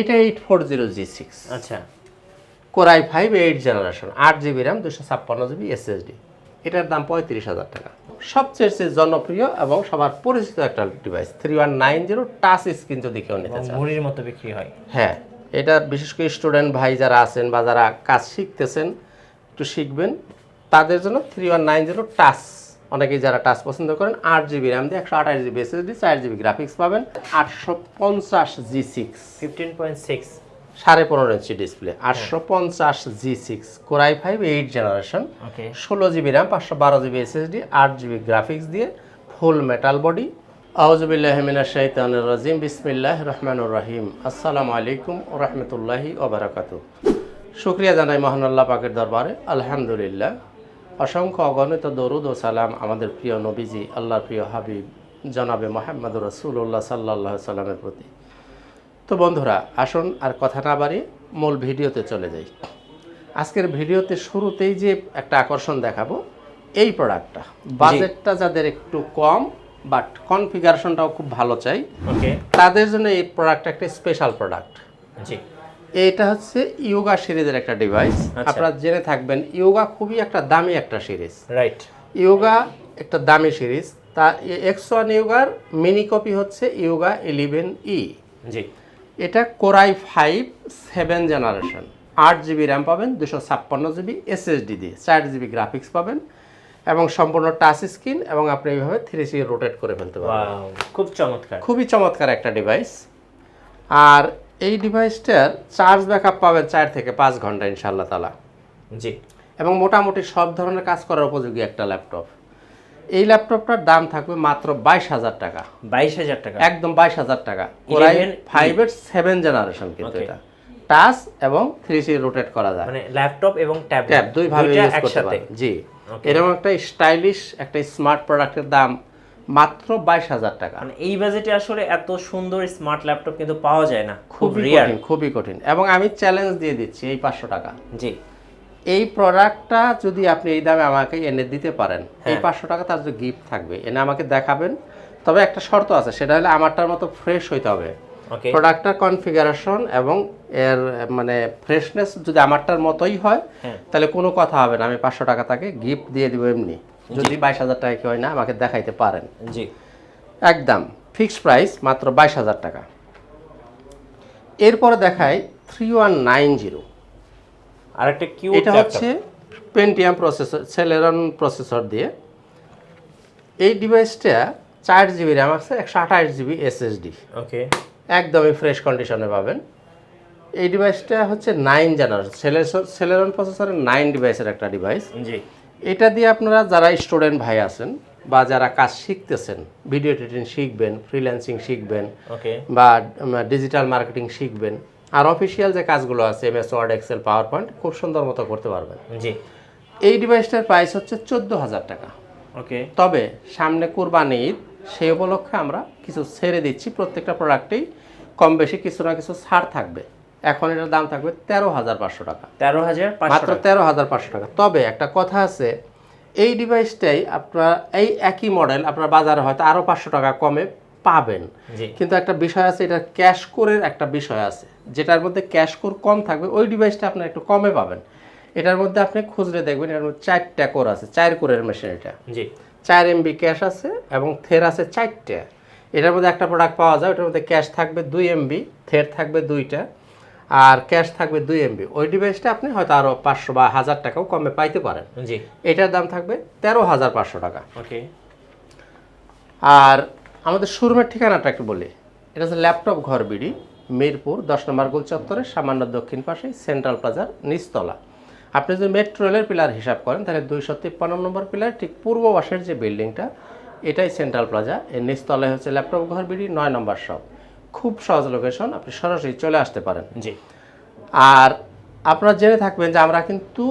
এটা eight four zero G six আচ্ছা। Core i five eight generation আট GB RAM দুশো ছাপ্পান্ন জিবি এসএসডি এটার দাম পঁয়ত্রিশ হাজার টাকা। সবচেয়ে চেয়ে জনপ্রিয় এবং সবার পরিচিত একটা device three one nine zero touch screen যদি কেউ নিতে চান মুড়ির মতো বিক্রি হয়। হ্যাঁ এটা বিশেষ করে স্টুডেন্ট ভাই যারা আছেন বা যারা কাজ শিখতেছেন একটু শিখবেন। তাদের জন্য three one nine zero touch অনেকেই যারা টাচ পছন্দ করেন আট জিবি র্যাম দিয়ে একশো আঠাশ জিবি এসএসডি চার জিবি গ্রাফিক্স পাবেন আটশো পঞ্চাশ G six fifteen point six সাড়ে পনেরো ইঞ্চি ডিসপ্লে আটশো পঞ্চাশ G six core i five eight generation ষোলো জিবি র্যাম পাঁচশো বারো জিবি এসএসডি আট জিবি গ্রাফিক্স দিয়ে ফুল মেটাল বডি আউজবিল্লাহমিনা শাইতানুর রাজিম বিসমিল্লাহ রহমানুর রহিম। আসসালামু আলাইকুম রহমতুল্লাহি ওবরাকাতু শুক্রিয়া জানাই মহান আল্লাহ পাকের দরবারে। আলহামদুলিল্লাহ। অসংখ্য অগণিত দরুদ ও সালাম আমাদের প্রিয় নবীজি আল্লাহর প্রিয় হাবিব জনাবে মোহাম্মদ রসুল্লাহ সাল্লাহ সাল্লামের প্রতি। তো বন্ধুরা আসুন আর কথা না বাড়িয়ে মূল ভিডিওতে চলে যাই। আজকের ভিডিওতে শুরুতেই যে একটা আকর্ষণ দেখাবো এই প্রোডাক্টটা বাজেটটা যাদের একটু কম বাট কনফিগারেশনটাও খুব ভালো চাই। ওকে তাদের জন্য এই প্রোডাক্টটা একটা স্পেশাল প্রোডাক্ট জি। এটা হচ্ছে ইয়োগা সিরিজের একটা ডিভাইস আচ্ছা। আপনারা জেনে থাকবেন ইয়োগা খুবই একটা দামি একটা সিরিজ। রাইট ইয়োগা একটা দামি সিরিজ। তা এক্স ওয়ান ইয়োগার মিনি কপি হচ্ছে ইয়োগা ইলেভেন ই জি। এটা core i five seven generation আট জিবি র্যাম পাবেন দুশো ছাপ্পান্ন জিবি এসএসডি দিয়ে চার জিবি গ্রাফিক্স পাবেন এবং সম্পূর্ণ টাচ স্ক্রিন এবং আপনি এইভাবে থ্রি সি রোটেট করে ফেলতে পারবেন। খুব চমৎকার। খুবই চমৎকার একটা ডিভাইস আর এই ডিভাইসটার চার্জ ব্যাকআপ পাবেন চার থেকে পাঁচ ঘণ্টা ইনশাল্লাহ তালা। জি। এবং মোটামুটি সব ধরনের কাজ করার উপযোগী একটা ল্যাপটপ। এই ল্যাপটপটার দাম থাকবে মাত্র বাইশ হাজার টাকা। বাইশ হাজার টাকা। একদম বাইশ হাজার টাকা। কোরাই 11 ফাইভের সেভেন জেনারেশন কিন্তু এটা। টাচ এবং থ্রি সি রোটেট করা যায়। মানে ল্যাপটপ এবং ট্যাবলেট ট্যাব দুই ভাবে ইউজ করতে পারেন। জি। এরকম একটা স্টাইলিশ একটা স্মার্ট প্রোডাক্টের দাম মাত্র বাইশ হাজার টাকা। মানে এই বাজেটে আসলে এত সুন্দর স্মার্ট ল্যাপটপ কিন্তু পাওয়া যায় না। খুব রিয়ার খুবই কঠিন। এবং আমি চ্যালেঞ্জ দিয়ে দিচ্ছি এই পাঁচশো টাকা। জি। এই প্রোডাক্টটা যদি আপনি এই দামে আমাকে এনে দিতে পারেন এই হ্যাঁ। পাঁচশো টাকা তার যে গিফট থাকবে। এনে আমাকে দেখাবেন। তবে একটা শর্ত আছে সেটা হলে আমারটার মতো ফ্রেশ হইতে হবে। প্রোডাক্টটার কনফিগারেশন এবং এর মানে ফ্রেশনেস যদি আমারটার মতোই হয় হ্যাঁ। তাহলে কোনো কথা হবে না। আমি পাঁচশো টাকা তাকে গিফট দিয়ে দিব এমনি। যদি বাইশ হাজার টাকা কি হয় না আমাকে দেখাইতে পারেন। জি। একদম ফিক্সড প্রাইস মাত্র বাইশ হাজার টাকা। এরপরে দেখায় থ্রি ওয়ান নাইন জিরো আর একটা কিউ এটা হচ্ছে পেন্টিয়াম প্রসেসর সেলেরন প্রসেসর দিয়ে। এই ডিভাইসটা চার জিবি র্যাম আছে একশো আঠাশ জিবি এসএসডি ওকে একদমই ফ্রেশ কন্ডিশনে পাবেন। এই ডিভাইসটা হচ্ছে নাইন জেনারেশন সেলেরন প্রসেসরের নাইন ডিভাইসের একটা ডিভাইস জি। এটা দিয়ে আপনারা যারা স্টুডেন্ট ভাই আছেন বা যারা কাজ শিখতেছেন ভিডিও এডিটিং শিখবেন ফ্রিল্যান্সিং শিখবেন ওকে বা ডিজিটাল মার্কেটিং শিখবেন আর অফিসিয়াল যে কাজগুলো আছে M S Word Excel PowerPoint খুব সুন্দর মতো করতে পারবেন। জি। এই ডিভাইসটার প্রাইস হচ্ছে চোদ্দ হাজার টাকা। ওকে তবে সামনে কোরবানি ঈদ সেই উপলক্ষে আমরা কিছু ছেড়ে দিচ্ছি প্রত্যেকটা প্রোডাক্টেই কম বেশি কিছু না কিছু ছাড় থাকবে। এখন এটার দাম থাকবে তেরো হাজার পাঁচশো টাকা। তেরো হাজার মাত্র। তেরো হাজার পাঁচশো টাকা। তবে একটা কথা আছে এই ডিভাইসটাই আপনার এই একই মডেল আপনার বাজারে হয়তো আরও পাঁচশো টাকা কমে পাবেন। কিন্তু একটা বিষয় আছে এটা ক্যাশ কোরের একটা বিষয় আছে। যেটার মধ্যে ক্যাশ কোর কম থাকবে ওই ডিভাইসটা আপনার একটু কমে পাবেন। এটার মধ্যে আপনি খুঁজলে দেখবেন এটার মধ্যে চারটা কোর আছে চার কোরের মেশিন এটা। জি। চার এমবি ক্যাশ আছে এবং থের আছে চারটে। এটার মধ্যে একটা প্রোডাক্ট পাওয়া যায় ওটার মধ্যে ক্যাশ থাকবে দুই এমবি থের থাকবে দুইটা। আর ক্যাশ থাকবে দুই এমবি ওই ডিভাইসটা আপনি হয়তো আরও পাঁচশো বা হাজার টাকাও কমে পাইতে পারেন। জি। এটার দাম থাকবে তেরো হাজার পাঁচশো টাকা। ওকে। আর আমাদের শোরুমের ঠিকানাটা একটু বলি। এটা হচ্ছে ল্যাপটপ ঘর বিড়ি মিরপুর দশ নম্বর গোল চত্বরে সামান্য দক্ষিণ পাশে সেন্ট্রাল প্লাজার নিচতলা। আপনি যদি মেট্রো রেলের পিলার হিসাব করেন তাহলে দুইশো তিপ্পান্ন নম্বর পিলার ঠিক পূর্ব পাশের যে বিল্ডিংটা এটাই সেন্ট্রাল প্লাজা এর নিচতলায় হচ্ছে ল্যাপটপ ঘর বিড়ি নয় নম্বর শপ খুব সহজ লোকেশন আপনি সরাসরি চলে আসতে পারেন। জি। আর আপনারা জেনে থাকবেন যে আমরা কিন্তু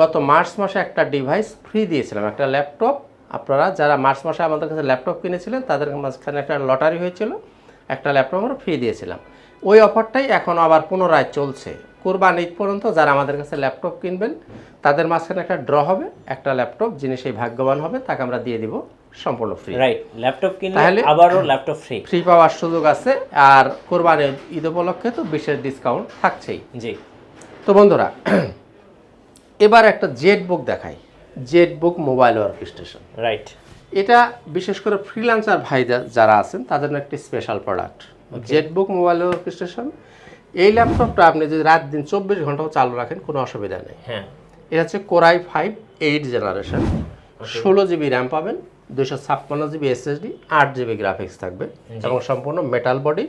গত মার্চ মাসে একটা ডিভাইস ফ্রি দিয়েছিলাম একটা ল্যাপটপ আপনারা যারা মার্চ মাসে আমাদের কাছে ল্যাপটপ কিনেছিলেন তাদের মাঝখানে একটা লটারি হয়েছিল একটা ল্যাপটপ আমরা ফ্রি দিয়েছিলাম। ওই অফারটাই এখন আবার পুনরায় চলছে। কোরবান ঈদ পর্যন্ত যারা আমাদের কাছে ল্যাপটপ কিনবেন তাদের মাঝখানে একটা ড্র হবে একটা ল্যাপটপ যিনি সেই ভাগ্যবান হবে তাকে আমরা দিয়ে দিব সম্পূর্ণ ফ্রি রাইট ল্যাপটপ কিনলে আবারও ল্যাপটপ ফ্রি ফ্রি পাওয়ার সুযোগ আছে আর কোরবানের ঈদ উপলক্ষে তো বিশেষ ডিসকাউন্ট থাকছেই। জি। তো বন্ধুরা এবার একটা জেট বুক দেখাই। Z book mobile workstation right এটা বিশেষ করে ফ্রিল্যান্সার ভাই যারা আছেন তাদের জন্য একটি special product Z book mobile workstation এই ল্যাপটপটা আপনি যদি রাত দিন চব্বিশ ঘন্টাও চালু রাখেন কোনো অসুবিধা নেই। হ্যাঁ। এটা হচ্ছে core i five eight generation ষোলো জিবি র্যাম পাবেন দুশো ছাপ্পান্ন জিবি এসএসডি আট জিবি গ্রাফিক্স থাকবে এবং সম্পূর্ণ মেটাল বডি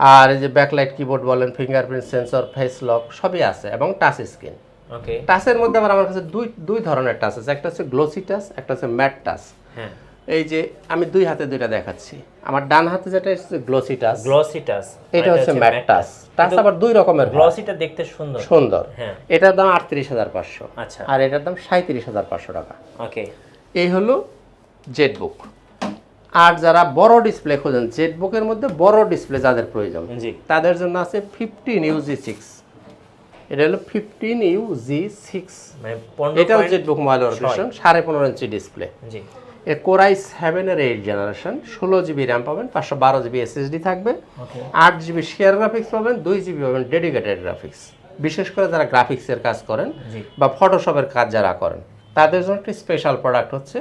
আর এই যে ব্যাকলাইট কিবোর্ড বলেন ফিঙ্গারপ্রিন্ট সেন্সর ফেস লক সবই আছে এবং টাচ স্ক্রিন ওকে টাচের মধ্যে আবার আমার কাছে দুই দুই ধরনের টাচ আছে। একটা হচ্ছে গ্লোসি টাচ একটা হচ্ছে ম্যাট টাচ হ্যাঁ। এই যে আমি দুই হাতে দুইটা দেখাচ্ছি। আমার ডান হাতে যেটা গ্লোসি টাচ গ্লসি টাচ এটা হচ্ছে ম্যাট টাচ টাচ আবার দুই রকমের। গ্লসিটা দেখতে সুন্দর। সুন্দর। হ্যাঁ। এটার দাম আটত্রিশ হাজার পাঁচশো। আচ্ছা। আর এটার দাম সাঁত্রিশ হাজার পাঁচশো টাকা। ওকে এই হলো জেট বুক আর যারা বড় ডিসপ্লে খোঁজেন জেট বুকের মধ্যে বড় ডিসপ্লে যাদের প্রয়োজন জি। তাদের জন্য আছে ফিফটিন ইউ জি সিক্স এটা হলো ফিফটিন ইউ জি সিক্স মানে এটাও জেট বুক মোবাইল সাড়ে পনেরো ইঞ্চি ডিসপ্লে জি। এর কোরাই সেভেনের এইট জেনারেশন ষোলো জিবি র্যাম পাবেন পাঁচশো বারো জিবি এসএসডি থাকবে আট জিবি শেয়ার গ্রাফিক্স পাবেন দুই জিবি পাবেন ডেডিকেটেড গ্রাফিক্স বিশেষ করে যারা গ্রাফিক্সের কাজ করেন বা ফটোশপের কাজ যারা করেন তাদের জন্য একটি স্পেশাল প্রোডাক্ট হচ্ছে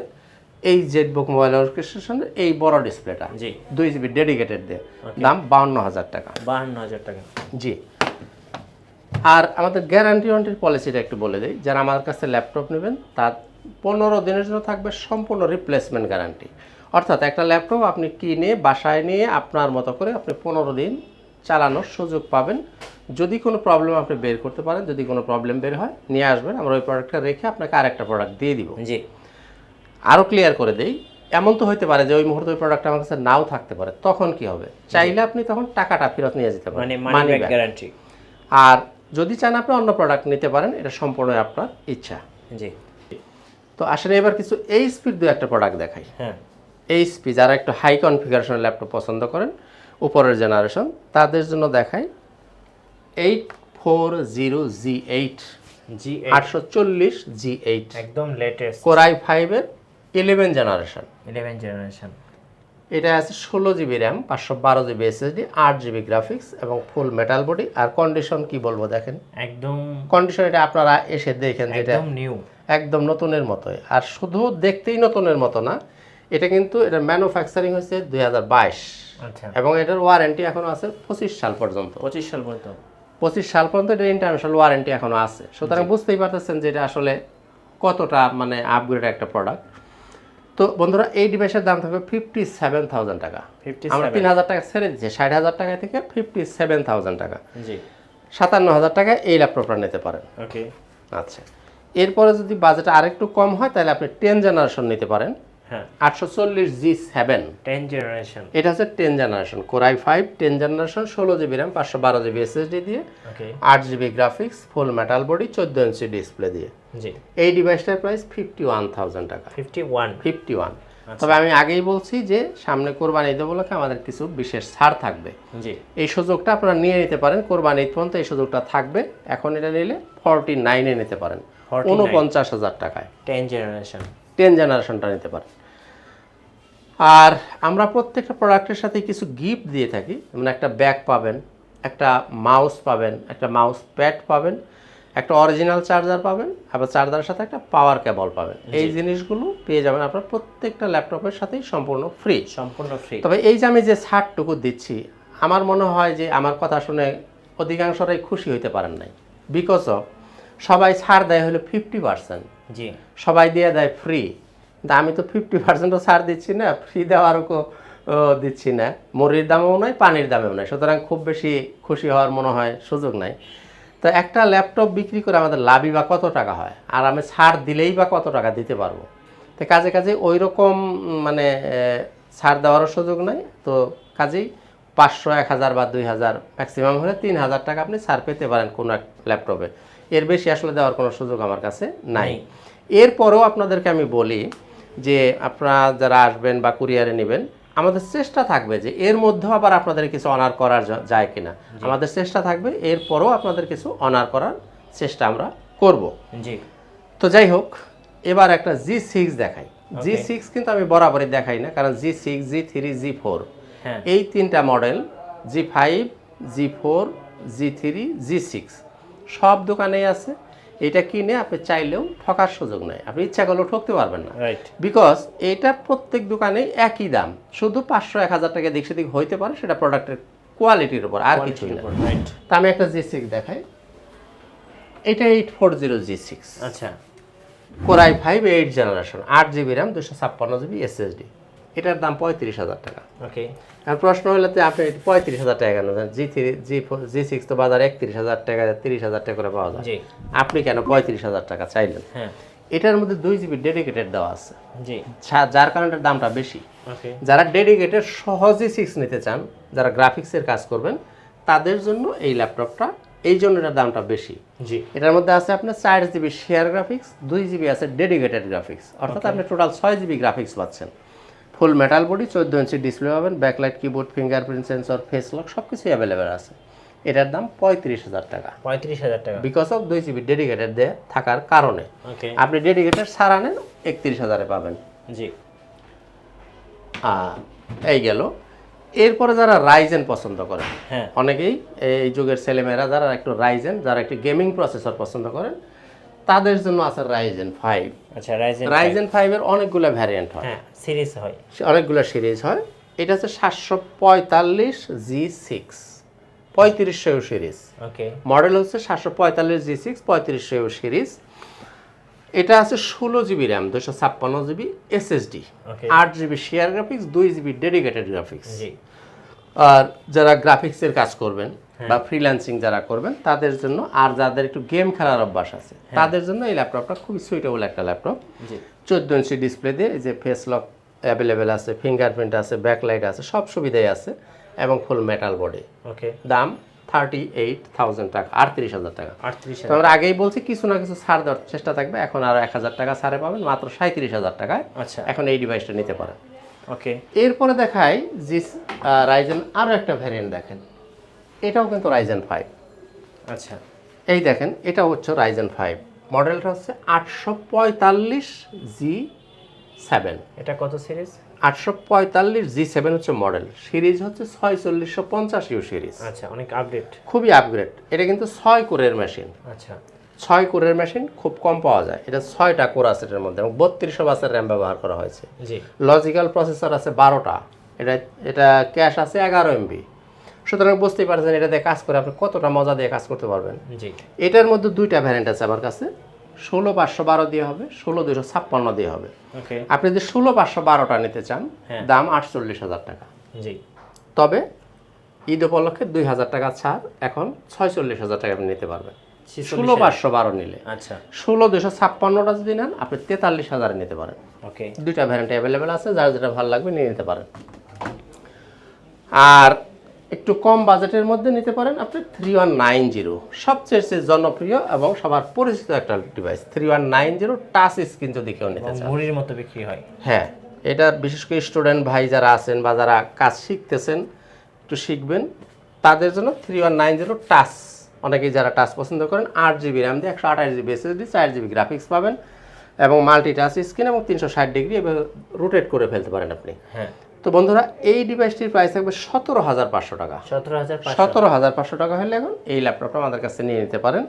এই জেড বুক মোবাইল অর্কেস্ট্রেশনের এই বড় ডিসপ্লেটা জি। দুই জিবি ডেডিকেটেড দিয়ে। দাম বাউন্ন হাজার টাকা। বাহান্ন হাজার টাকা। জি। আর আমাদের গ্যারান্টি ওয়ারেন্টির পলিসিটা একটু বলে দিই। যারা আমার কাছে ল্যাপটপ নেবেন তার পনেরো দিনের জন্য থাকবে সম্পূর্ণ রিপ্লেসমেন্ট গ্যারান্টি অর্থাৎ একটা ল্যাপটপ আপনি কিনে বাসায় নিয়ে আপনার মতো করে আপনি পনেরো দিন চালানোর সুযোগ পাবেন। যদি কোনো প্রবলেম আপনি বের করতে পারেন যদি কোনো প্রবলেম বের হয় নিয়ে আসবেন। আমরা ওই প্রোডাক্টটা রেখে আপনাকে আরেকটা প্রোডাক্ট দিয়ে দিব। জি। আরও ক্লিয়ার করে দেই এমন তো হতে পারে যে ওই মুহূর্তে ওই প্রোডাক্ট আমার কাছে নাও থাকতে পারে। তখন কি হবে? চাইলে আপনি তখন টাকাটা ফেরত নিয়ে যেতে পারেন। মানে মানি ব্যাক গ্যারান্টি আর যদি চান আপনি অন্য প্রোডাক্ট নিতে পারেন এটা সম্পূর্ণ আপনার ইচ্ছা। জি। তো আসলে এবার কিছু এইচপির দু একটা প্রোডাক্ট দেখাই। হ্যাঁ। এইচপি যারা একটু হাই কনফিগারেশনের ল্যাপটপ পছন্দ করেন উপরের জেনারেশন তাদের জন্য দেখাই eight four zero G eight G আটশো চল্লিশ জি এইট একদম লেটেস্ট কোরাই ফাইভের ইলেভেন জেনারেশন ইলেভেন জেনারেশন এটা আছে ষোলো জিবি র্যাম পাঁচশো বারো জিবি এসএসডি আট জিবি গ্রাফিক্স এবং ফুল মেটাল বডি আর কন্ডিশন কি বলব দেখেন? একদম কন্ডিশন এটা আপনারা এসে দেখেন যেটা নিউ একদম নতুনের মতোই। আর শুধু দেখতেই নতুনের মতো না এটা কিন্তু এটা ম্যানুফ্যাকচারিং হয়েছে দুই হাজার বাইশ। আচ্ছা। এবং এটার ওয়ারেন্টি এখনও আছে পঁচিশ সাল পর্যন্ত। পঁচিশ সাল পর্যন্ত। পঁচিশ সাল পর্যন্ত এটা ইন্টারন্যাশনাল ওয়ারেন্টি এখনও আছে। সুতরাং বুঝতেই পারতেছেন যে এটা আসলে কতটা মানে আপগ্রেড একটা প্রোডাক্ট তো বন্ধুরা এই ডিভাইসের দাম থাকবে ফিফটি সেভেন থাউজেন্ড টাকা। ফিফটি আমরা তিন হাজার টাকা ছেড়ে দিচ্ছি ষাট হাজার টাকা থেকে ফিফটি সেভেন থাউজেন্ড টাকা। জি। সাতান্ন হাজার টাকা এই ল্যাপটপটা নিতে পারেন। ওকে। আচ্ছা। এরপরে যদি বাজেট আরেকটু কম হয় তাহলে আপনি টেন জেনারেশন নিতে পারেন। হ্যাঁ। আটশো চল্লিশ জি সেভেন টেন জেনারেশন এটা হচ্ছে ten generation core i five ten generation ষোলো জিবি র্যাম পাঁচশো বারো জিবি এসএসডি দিয়ে আট GB graphics full metal body চোদ্দ ইঞ্চি ডিসপ্লে দিয়ে। জি। এই ডিভাইসটার প্রাইস ফিফটি ওয়ান থাউজেন্ড টাকা। ফিফটি ওয়ান ফিফটি ওয়ান তবে আমি আগেই বলছি যে সামনে কোরবানি ঈদ উপলক্ষে আমাদের কিছু বিশেষ ছাড় থাকবে। জি। এই সুযোগটা আপনারা নিয়ে নিতে পারেন। কোরবানি ঈদ পর্যন্ত এই সুযোগটা থাকবে। এখন এটা নিলে ফর্টি নাইনে নিতে পারেন। 49 উনপঞ্চাশ হাজার টাকায়। টেন জেনারেশন টেন জেনারেশনটা নিতে পারেন। আর আমরা প্রত্যেকটা প্রোডাক্টের সাথে কিছু গিফট দিয়ে থাকি। যেমন একটা ব্যাগ পাবেন একটা মাউস পাবেন একটা মাউস প্যাড পাবেন একটা অরিজিনাল চার্জার পাবেন আবার চার্জারের সাথে একটা পাওয়ার কেবল পাবেন। এই জিনিসগুলো পেয়ে যাবেন আপনার প্রত্যেকটা ল্যাপটপের সাথেই সম্পূর্ণ ফ্রি সম্পূর্ণ ফ্রি তবে এই যে আমি যে ছাড়টুকু দিচ্ছি আমার মনে হয় যে আমার কথা শুনে অধিকাংশরাই খুশি হইতে পারেন নাই। বিকজ অফ সবাই ছাড় দেয় হলো ফিফটি পার্সেন্ট জি। সবাই দিয়ে দেয় ফ্রি কিন্তু আমি তো ফিফটি পার্সেন্টও ছাড় দিচ্ছি না ফ্রি দেওয়ারও দিচ্ছি না। মুড়ির দামেও নয় পানির দামেও নয় সুতরাং খুব বেশি খুশি হওয়ার মনে হয় সুযোগ নাই। তো একটা ল্যাপটপ বিক্রি করে আমাদের লাভই বা কত টাকা হয়? আর আমি ছাড় দিলেই বা কত টাকা দিতে পারব? তো কাজে কাজে ওই রকম মানে ছাড় দেওয়ারও সুযোগ নাই। তো কাজেই পাঁচশো এক হাজার বা দুই হাজার ম্যাক্সিমাম হলে তিন হাজার টাকা আপনি ছাড় পেতে পারেন কোনো এক ল্যাপটপে এর বেশি আসলে দেওয়ার কোনো সুযোগ আমার কাছে নাই। এরপরেও আপনাদেরকে আমি বলি যে আপনারা যারা আসবেন বা কুরিয়ারে নেবেন আমাদের চেষ্টা থাকবে যে এর মধ্যেও আবার আপনাদের কিছু অনার করার যা- যায় কিনা। আমাদের চেষ্টা থাকবে এরপরও আপনাদের কিছু অনার করার চেষ্টা আমরা করব। জি। তো যাই হোক এবার একটা জি সিক্স দেখাই। জি সিক্স কিন্তু আমি বরাবরই দেখাই না কারণ G six G three G four এই তিনটা model G five G four G three G six সব দোকানেই আছে। এটা কিনে আপনি চাইলেও ঠকার সুযোগ নেই। আপনি ইচ্ছা করলেও ঠকতে পারবেন না। রাইট বিকজ এটা প্রত্যেক দোকানেই একই দাম। শুধু পাঁচশো এক হাজার টাকা দিক সেদিক হইতে পারে সেটা প্রোডাক্টের কোয়ালিটির উপর আর কিছুই না। রাইট তা আমি একটা জি সিক্স দেখাই। এটা eight four zero G six আচ্ছা। Core i five eight generation আট জিবি র্যাম দুশো ছাপ্পান্ন জিবি এসএসডি এটার দাম পঁয়ত্রিশ হাজার টাকা। ওকে আর প্রশ্ন হলে তো আপনি পঁয়ত্রিশ হাজার টাকা কেন G three G four G six তো বাজারে একত্রিশ হাজার টাকা তিরিশ হাজার টাকা করে পাওয়া যায়। আপনি কেন পঁয়ত্রিশ হাজার টাকা চাইলেন? হ্যাঁ। এটার মধ্যে দুই জিবি ডেডিকেটেড দেওয়া আছে। যার কারণে এটার দামটা বেশি। যারা ডেডিকেটেড সহজে সিক্স নিতে চান যারা গ্রাফিক্সের কাজ করবেন তাদের জন্য এই ল্যাপটপটা এই জন্য এটার দামটা বেশি। জি। এটার মধ্যে আছে আপনার চার জিবি শেয়ার গ্রাফিক্স দুই জিবি আছে ডেডিকেটেড গ্রাফিক্স অর্থাৎ আপনি টোটাল ছয় জিবি গ্রাফিক্স পাচ্ছেন। ফুল মেটাল বডি চোদ্দ ইঞ্চি ডিসপ্লে পাবেন backlight keyboard fingerprint sensor face lock সব কিছুই অ্যাভেলেবেল আছে। এটার দাম পঁয়ত্রিশ হাজার টাকা। পঁয়ত্রিশ হাজার টাকা। বিকজ অফ দুই জিবি ডেডিকেটেড দিয়ে থাকার কারণে। আপনি ডেডিকেটেড সারা নেন একত্রিশ হাজারে পাবেন। জি। এই গেল। এরপরে যারা রাইজেন পছন্দ করেন হ্যাঁ। অনেকেই এই যুগের ছেলেমেয়েরা যারা একটু রাইজেন যারা একটু গেমিং প্রসেসর পছন্দ করেন তাদের জন্য আছে রাইজেন ফাইভ আচ্ছা রাইজেন রাইজেন ফাইভের অনেকগুলো ভ্যারিয়েন্ট হয়। হ্যাঁ সিরিজ হয়। অনেকগুলো সিরিজ হয়। এটা হচ্ছে সাতশো পঁয়তাল্লিশ জি সিক্স পঁয়ত্রিশশো সিরিজ ওকে মডেল হচ্ছে সাতশো পঁয়তাল্লিশ জি সিক্স পঁয়ত্রিশশো সিরিজ এটা আছে ষোলো জিবি র্যাম দুশো ছাপ্পান্ন জিবি এসএসডি আট জিবি শেয়ার গ্রাফিক্স দুই জিবি ডেডিকেটেড গ্রাফিক্স আর যারা গ্রাফিক্সের কাজ করবেন বা ফ্রিল্যান্সিং যারা করবেন তাদের জন্য আর যাদের একটু গেম খেলার অভ্যাস আছে তাদের জন্য এই ল্যাপটপটা খুবই সুইটেবল একটা ল্যাপটপ চোদ্দ ইঞ্চি ডিসপ্লে দিয়ে যে ফেস লক অ্যাভেলেবেল আছে ফিঙ্গারপ্রিন্ট আছে ব্যাকলাইট আছে সব সুবিধাই আছে এবং ফুল মেটাল বডি ওকে দাম থার্টি এইট থাউজেন্ড টাকা আটত্রিশ হাজার টাকা। আটত্রিশ তো আমরা আগেই বলছি কিছু না কিছু ছাড় দেওয়ার চেষ্টা থাকবে এখন আরও এক হাজার টাকা ছাড়ে পাবেন মাত্র সাঁত্রিশ হাজার টাকায়। আচ্ছা। এখন এই ডিভাইসটা নিতে পারেন। ওকে এরপরে দেখাই জি রাইজেন আরও একটা ভ্যারিয়েন্ট দেখেন। এটাও কিন্তু রাইজেন ফাইভ আচ্ছা। এই দেখেন এটা হচ্ছে রাইজেন ফাইভ মডেলটা হচ্ছে আটশো পঁয়তাল্লিশ জি সেভেন। এটা কত সিরিজ? আটশো পঁয়তাল্লিশ জি সেভেন হচ্ছে মডেল। সিরিজ হচ্ছে ছয়চল্লিশশো পঞ্চাশ ইউ সিরিজ। আচ্ছা অনেক আপডেট খুবই আপগ্রেড এটা কিন্তু ছয় কোরের মেশিন আচ্ছা। ছয় কোরের মেশিন খুব কম পাওয়া যায়। এটা ছয়টা কোর আছে এটার মধ্যে এবং বত্রিশশো বাসের র্যাম ব্যবহার করা হয়েছে। জি। লজিক্যাল প্রসেসর আছে বারোটা। এটা এটা ক্যাশ আছে এগারো এমবি সুতরাং বুঝতেই পারছেন এটা দিয়ে কাজ করে আপনি কতটা মজা দিয়ে কাজ করতে পারবেন। জি। এটার মধ্যে দুইটা ভ্যারিয়েন্ট আছে আমার কাছে। ষোলো পাঁচশো বারো দিয়ে হবে ষোলো দুশো ছাপ্পান্ন দিয়ে হবে। আপনি যদি ষোলো পাঁচশো বারোটা নিতে চান হ্যাঁ। দাম আটচল্লিশ হাজার টাকা। জি। তবে ঈদ উপলক্ষে দুই হাজার টাকা ছাড় এখন ছয়চল্লিশ হাজার টাকা আপনি নিতে পারবেন। ষোলো পাঁচশো বারো নিলে। আচ্ছা। ষোলো দুশো ছাপ্পান্নটা যদি নেন আপনি তেতাল্লিশ হাজারে নিতে পারেন। ওকে। দুইটা ভ্যারিয়েন্ট অ্যাভেলেবেল আছে যার যেটা ভালো লাগবে নিয়ে নিতে পারেন। আর একটু কম বাজেটের মধ্যে নিতে পারেন আপনি থ্রি ওয়ান নাইন জিরো সবচেয়ে জনপ্রিয় এবং সবার পরিচিত একটা device three one nine zero touch screen যদি কেউ নিতে চান মুড়ির মতো বিক্রি হয়। হ্যাঁ এটা বিশেষ করে স্টুডেন্ট ভাই যারা আছেন বা যারা কাজ শিখতেছেন একটু শিখবেন। তাদের জন্য three one nine zero touch অনেকেই যারা টাচ পছন্দ করেন আট জিবি র্যাম দিয়ে একশো আঠাশ জিবি এসএসডি চার জিবি গ্রাফিক্স পাবেন এবং মাল্টি টাচ স্ক্রিন এবং তিনশো ষাট ডিগ্রি এভাবে রোটেট করে ফেলতে পারেন আপনি। হ্যাঁ। তো বন্ধুরা এই ডিভাইসটির প্রাইস থাকবে সতেরো হাজার পাঁচশো টাকা। সতেরো হাজার পাঁচশো। টাকা হলে এখন এই ল্যাপটপটা আমাদের কাছে নিয়ে নিতে পারেন।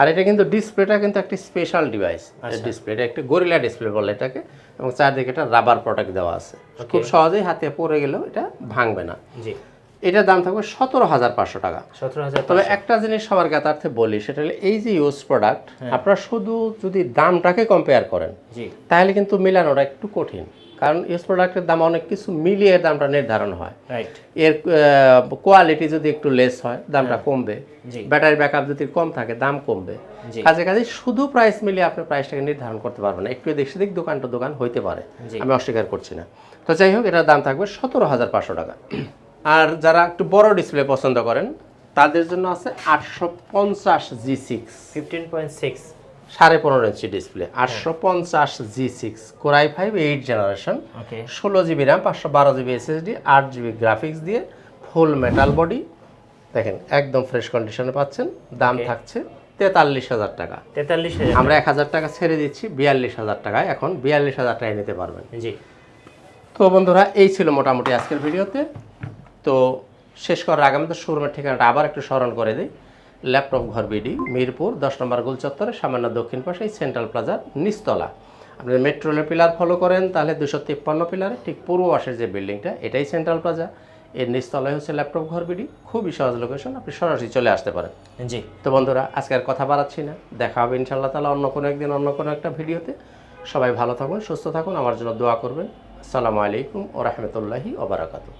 আর এটা কিন্তু ডিসপ্লেটা কিন্তু একটি স্পেশাল ডিভাইস ডিসপ্লে এটা একটি গরিলা ডিসপ্লে বলে এটাকে এবং চারদিকে একটা রাবার প্রোডাক্ট দেওয়া আছে। খুব সহজেই হাতে পড়ে গেলেও এটা ভাঙবে না। জি। এটার দাম থাকবে সতেরো হাজার পাঁচশো টাকা। সতেরো হাজার তবে একটা জিনিস সবার জ্ঞাতার্থে বলি সেটা হলো এই যে ইউজ প্রোডাক্ট আপনারা শুধু যদি দামটাকে কম্পেয়ার করেন তাহলে কিন্তু মেলানোটা একটু কঠিন। কারণ ইউজ প্রোডাক্টের দাম অনেক কিছু মিলিয়ে দামটা নির্ধারণ হয়। রাইট এর কোয়ালিটি যদি একটু লেস হয় দামটা কমবে। জি। ব্যাটারি ব্যাকআপ যদি কম থাকে দাম কমবে। কাজে কাজে শুধু প্রাইস মিলিয়ে আপনি প্রাইসটাকে নির্ধারণ করতে পারবেন না। একটু এদিক সেদিক দোকান তো দোকান হইতে পারে। আমি অস্বীকার করছি না। তো যাই হোক এটার দাম থাকবে সতেরো হাজার পাঁচশো টাকা। আর যারা একটু বড় ডিসপ্লে পছন্দ করেন তাদের জন্য আছে আটশো পঞ্চাশ G six fifteen point six সাড়ে পনেরো ইঞ্চি ডিসপ্লে আটশো পঞ্চাশ G six core i five eight generation ষোলো জিবি র্যাম পাঁচশো বারো জিবি এসএসডি আট জিবি গ্রাফিক্স দিয়ে ফুল মেটাল বডি দেখেন একদম ফ্রেশ কন্ডিশনে পাচ্ছেন দাম থাকছে তেতাল্লিশ হাজার টাকা। তেতাল্লিশ হাজার আমরা এক হাজার টাকা ছেড়ে দিচ্ছি বিয়াল্লিশ হাজার টাকায়। এখন বিয়াল্লিশ হাজার টাকায় নিতে পারবেন। জি। তো বন্ধুরা এই ছিল মোটামুটি আজকের ভিডিওতে। তো শেষ করার আগে আমাদের শোরুমের ঠিকানাটা আবার একটু স্মরণ করে দিই। ল্যাপটপ ঘর বিডি মিরপুর দশ নম্বর গোল চত্বরে সামান্য দক্ষিণ পাশে সেন্ট্রাল প্লাজার নিচতলা। আপনি মেট্রো রেলের পিলার ফলো করেন তাহলে দুশো তিপ্পান্ন পিলারে ঠিক পূর্ব পাশের যে বিল্ডিংটা এটাই সেন্ট্রাল প্লাজা এর নিচতলায় হচ্ছে ল্যাপটপ ঘর বিডি। খুবই সহজ লোকেশন আপনি সরাসরি চলে আসতে পারেন। জি। তো বন্ধুরা আজকে আর কথা বাড়াচ্ছি না। দেখা হবে ইনশাল্লাহ তালা অন্য কোনো একদিন অন্য কোনো একটা ভিডিওতে। সবাই ভালো থাকুন সুস্থ থাকুন আমার জন্য দোয়া করবেন। আসসালামু আলাইকুম ও রহমতুল্লাহি ওবরাকাতু